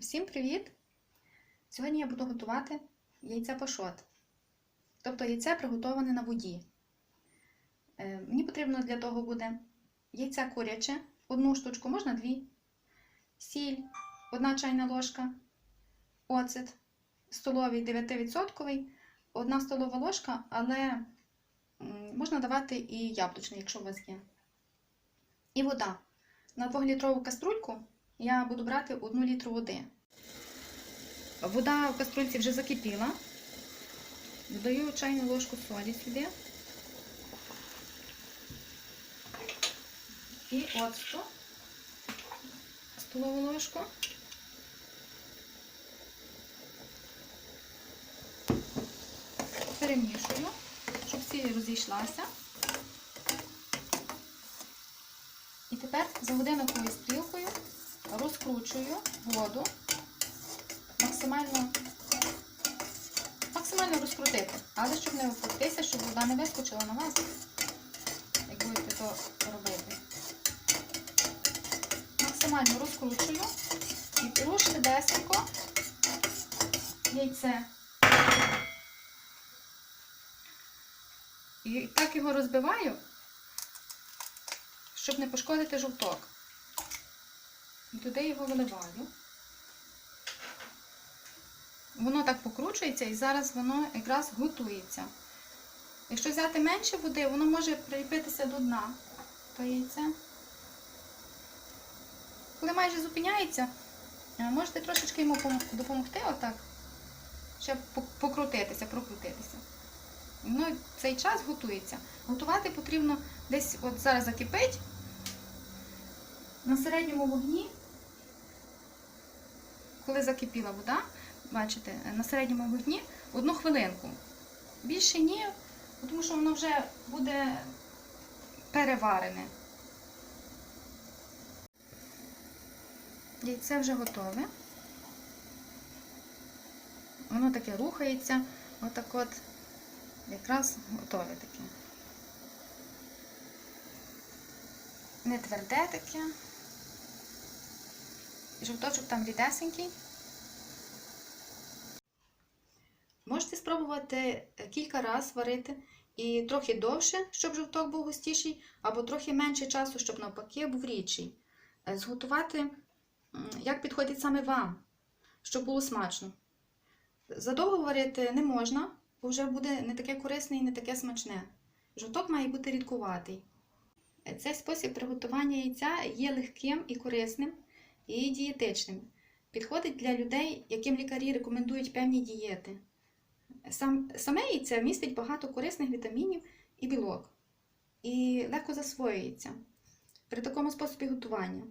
Всім привіт! Сьогодні я буду готувати яйце пашот. Тобто яйце приготоване на воді. Е, Мені потрібно для того буде яйце куряче, одну штучку, можна дві, сіль, одна чайна ложка, оцет столовий 9%, одна столова ложка, але можна давати і яблучний, якщо у вас є. І вода. На 2-літрову каструльку я буду брати 1 літру води. Вода в каструльці вже закипіла. Додаю чайну ложку солі сюди. І оцту столову ложку. Перемішую, щоб сіль розійшлася. І тепер за годинниковою стрілкою розкручую воду максимально максимально розкрутити, але щоб не впектися, щоб вода не вискочила на вас, як будете то робити. Максимально розкручую і беру швидесенько яйце. І так його розбиваю, щоб не пошкодити жовток. І туди його виливаю. Воно так покручується і зараз воно якраз готується. Якщо взяти менше води, воно може приліпитися до дна то яйце. Коли майже зупиняється, е, можете трошечки йому допомогти отак, щоб покрутитися, прокрутитися. Воно цей час готується. Готувати потрібно десь, от зараз закипить, на середньому вогні, коли закипіла вода, бачите, на середньому вогні одну хвилинку. Більше ні, тому що воно вже буде переварене. Яйце вже готове. Воно таке рухається, отак от, якраз готове таке. Не тверде таке. Жовточок там рідесенький. Можете спробувати кілька разів варити і трохи довше, щоб жовток був густіший, або трохи менше часу, щоб навпаки був рідший. Зготувати, як підходить саме вам, щоб було смачно. Задовго варити не можна, бо вже буде не таке корисне і не таке смачне. Жовток має бути рідкуватий. Цей спосіб приготування яйця є легким і корисним і дієтичним. Підходить для людей, яким лікарі рекомендують певні дієти. Сам, Саме яйце містить багато корисних вітамінів і білок і легко засвоюється при такому способі готування.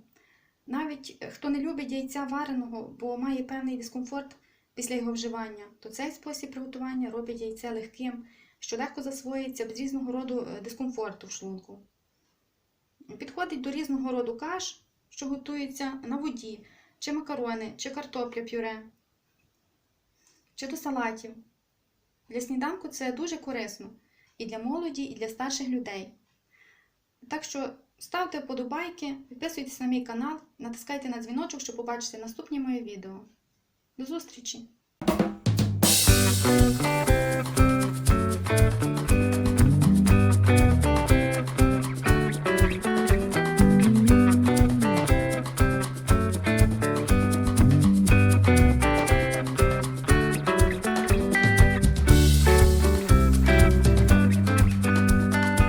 Навіть хто не любить яйця вареного, бо має певний дискомфорт після його вживання, то цей спосіб приготування робить яйце легким, що легко засвоюється без різного роду дискомфорту в шлунку. Підходить до різного роду каш, що готуються на воді, чи макарони, чи картопля пюре, чи до салатів. Для сніданку це дуже корисно і для молоді, і для старших людей. Так що ставте вподобайки, підписуйтесь на мій канал, натискайте на дзвіночок, щоб побачити наступні мої відео. До зустрічі!